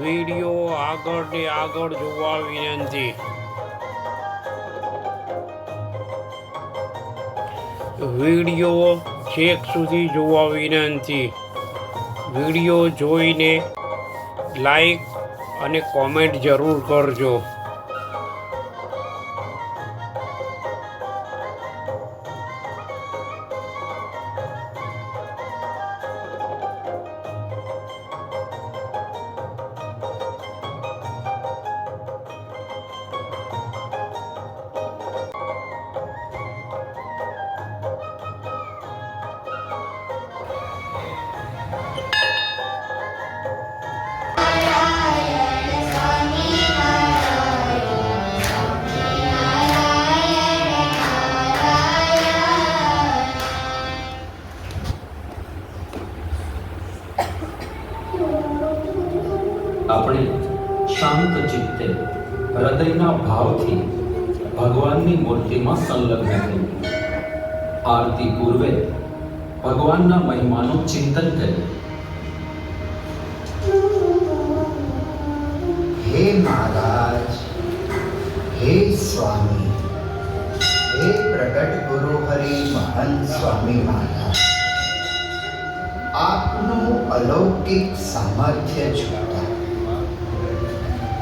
Video આગળ ને આગળ જોવા વિનંતી. વીડિયો છેક સુધી જોવા વિનંતી. વીડિયો જોઈને લાઈક અને કોમેન્ટ જરૂર કરજો. હૃદયના ભાવથી ભગવાનની મૂર્તિમાં સંલગ્ન થઈએ આરતી પૂર્વે ભગવાનના મહિમાનું ચિંતન કરીએ હે મહારાજ, હે સ્વામી, હે પ્રગટ ગુરુ હરિ મહંત સ્વામી મહારાજ. આપનું અલૌકિક સામર્થ્ય જોતા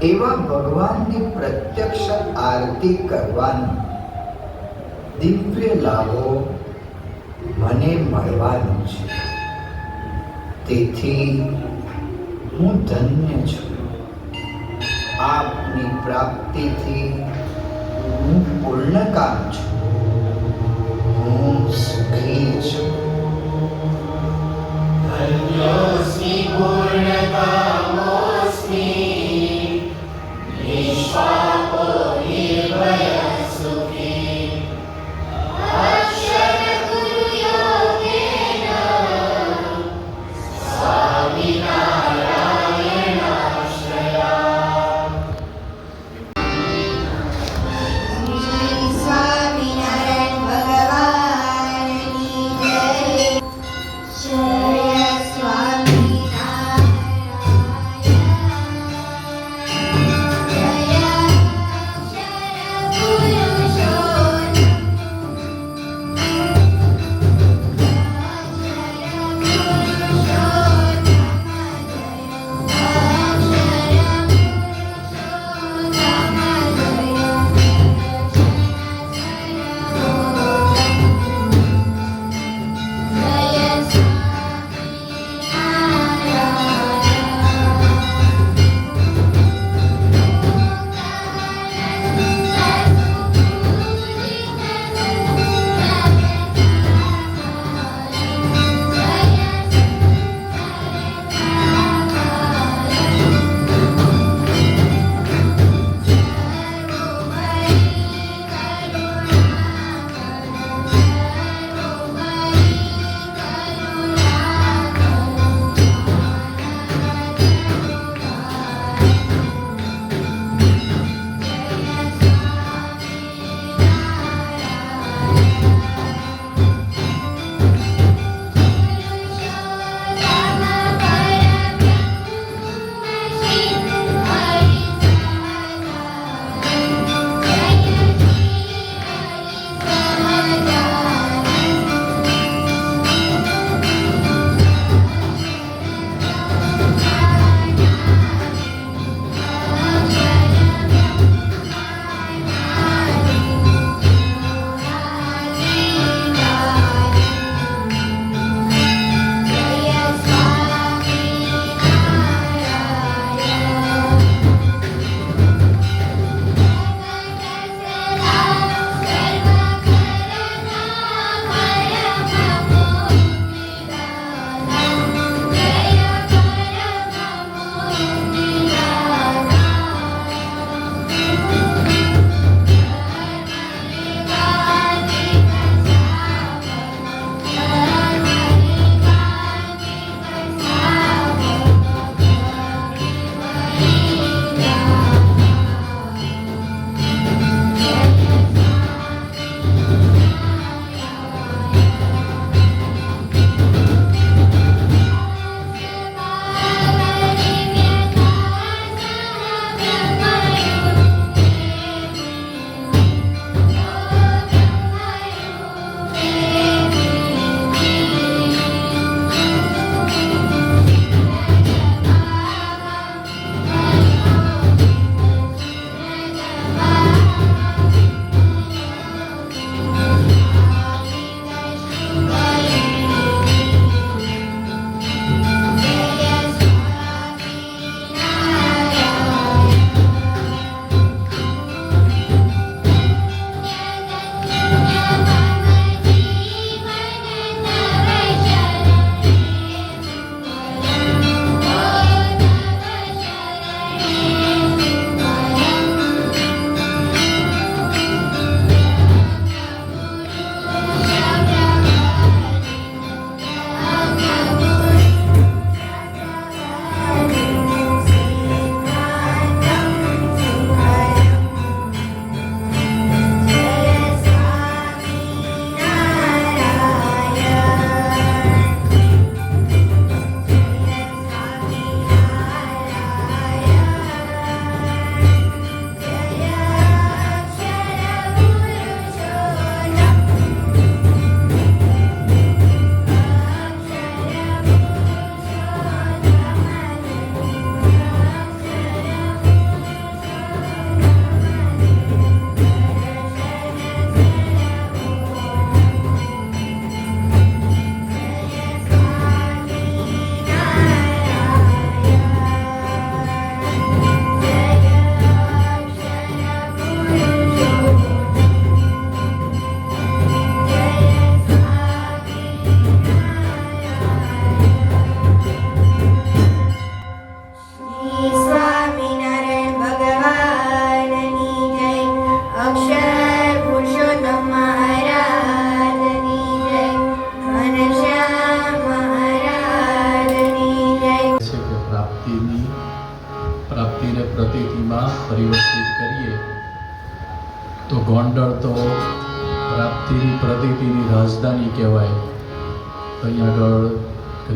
એવા ભગવાનની પ્રત્યક્ષ આરતી કરવાનો દિવ્ય લાભો મને મળવાનો છે તેથી હું ધન્ય છું આપની પ્રાપ્તિથી હું પૂર્ણકામ છું હું સુખી છું ધન્ય શ્રી પૂર્ણકામ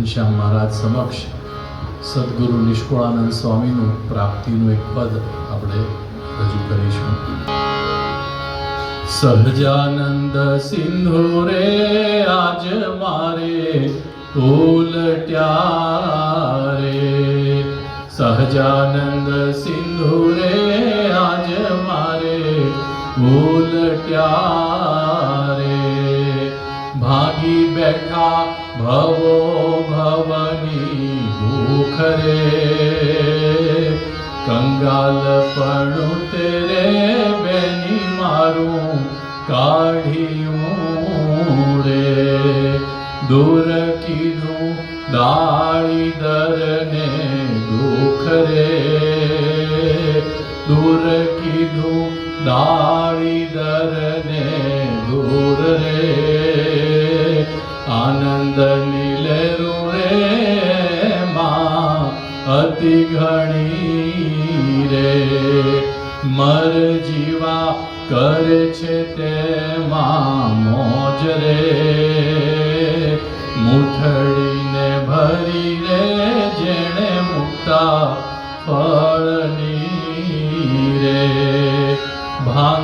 ઘનશ્યામ મહારાજ સમક્ષ સદગુરુ નિષ્કુળાનંદ સ્વામીનું પ્રાપ્તિનું એક પદ આપણે રજૂ કરીશું. સહજાનંદ સિંધુ રે આજ મારે ઉલટ્યા રે સહજાનંદ સિંધુ રે આજ મારે ઉલટ્યા રે ભાગી બેઠા ભવો ભવની ભૂખ રે. કંગાલ પણ તેરે બેની મારું કાઢ્યું રે. દૂર કીધું દાળી દરને દુઃખ રે. દૂર કીધું દાળી દરને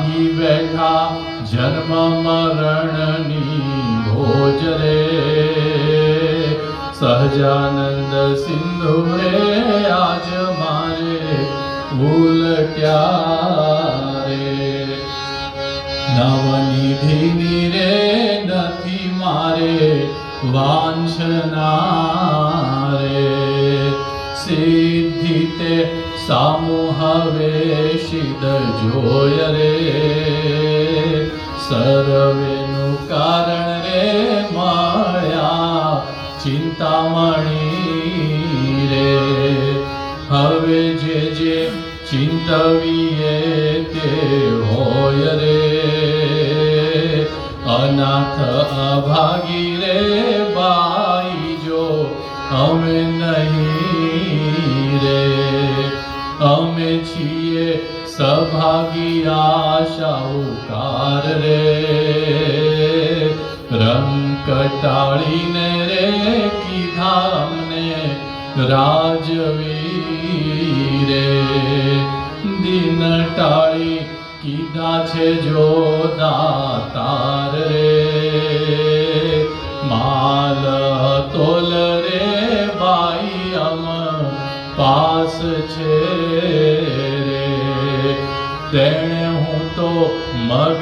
ભાંગી બેઠા જન્મ મરણની ભોજ રે. સહજાનંદ સિંધુ રે આજ મારે ભૂલ ક્યારે? નવનિધિની રે નથી મારે વાંછના સિદ્ધિ તે હવે સિદ્ધ જોય રે. સર્વેનું કારણ રે માયા, ચિંતામણી રે. હવે જે જે ચિંતવીએ તે હોય રે. અનાથ અભાગી રે બાઈ જો અમે નહીં છીએ સભાગી આશાઉકાર રે. રંગ કટાળીને રે કીધા અમને રાજવી રે દિન ટાળી કીધા છે જો દાતાર રે.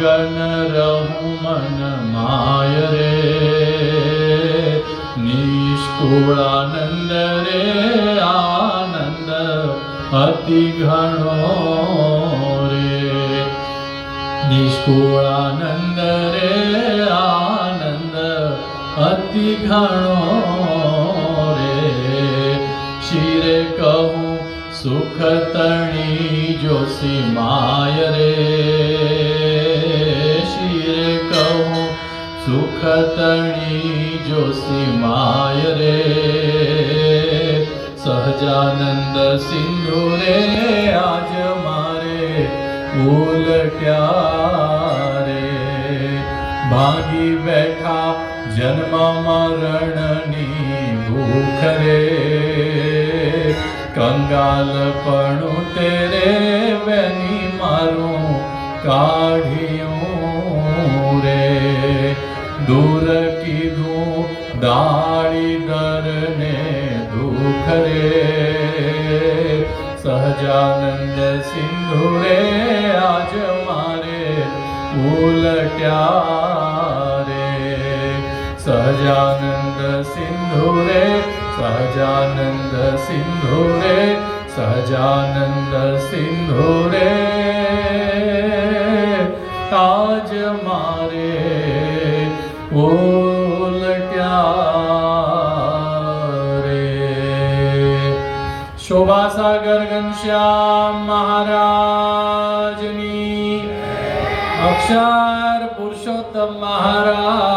મગન રહું મન માય રે નિષ્કુળાનંદ રે આનંદ અતિ ઘણો રે નિષ્કુળાનંદ રે આનંદ અતિ ઘણો રે શિરે કહું સુખ તણી જોશી માય રે સુખ તણી જોશી માય રે. સહજાનંદ સિંધુ રે, આજ મારે ઉલટ્યા રે ભાગી બેઠા જન્મ મરણની ભૂખ રે. કંગાલ પણ તેરે વેની મારું કાઢ્યું દૂર કીધું દાળી દરને દુઃખ રે. સહજાનંદ સિંધુ રે આજ મારે ઉલટ્યા રે સહજાનંદ સિંધુ રે સહજાનંદ સિંધુ રે સહજાનંદ સિંધુ રે આજ મારે ઉલટ્યા રે શોભાસાગર ઘનશ્યામ મહારાજની અક્ષર પુરુષોત્તમ મહારાજની